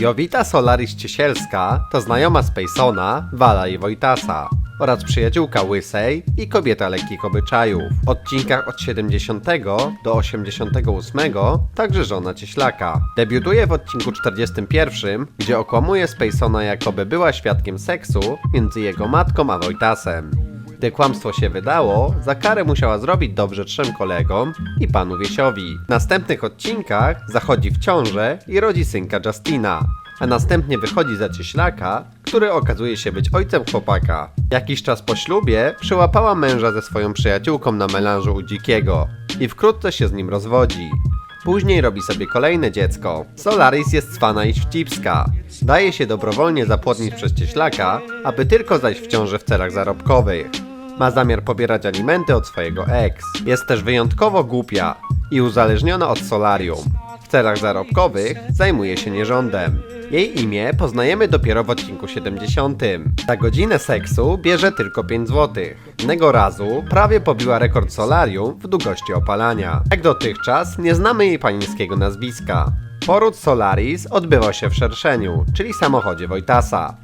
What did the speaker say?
Jowita Solaris Ciesielska to znajoma Spacona, Wala i Wojtasa oraz przyjaciółka Łysej i kobieta lekkich obyczajów. W odcinkach od 70 do 88 także żona Cieślaka. Debiutuje w odcinku 41, gdzie okłamuje Spacona jakoby była świadkiem seksu między jego matką a Wojtasem. Gdy kłamstwo się wydało, za karę musiała zrobić dobrze trzem kolegom i panu Wiesiowi. W następnych odcinkach zachodzi w ciążę i rodzi synka Justina, a następnie wychodzi za cieślaka, który okazuje się być ojcem chłopaka. Jakiś czas po ślubie przyłapała męża ze swoją przyjaciółką na melanżu u Dzikiego i wkrótce się z nim rozwodzi. Później robi sobie kolejne dziecko. Solaris jest cwana i wścibska. Daje się dobrowolnie zapłodnić przez cieślaka, aby tylko zajść w ciążę w celach zarobkowych. Ma zamiar pobierać alimenty od swojego ex. Jest też wyjątkowo głupia i uzależniona od solarium. W celach zarobkowych zajmuje się nierządem. Jej imię poznajemy dopiero w odcinku 70. Za godzinę seksu bierze tylko 5 zł. Innego razu prawie pobiła rekord solarium w długości opalania. Jak dotychczas nie znamy jej panieńskiego nazwiska. Poród Solaris odbywał się w Szerszeniu, czyli samochodzie Wojtasa.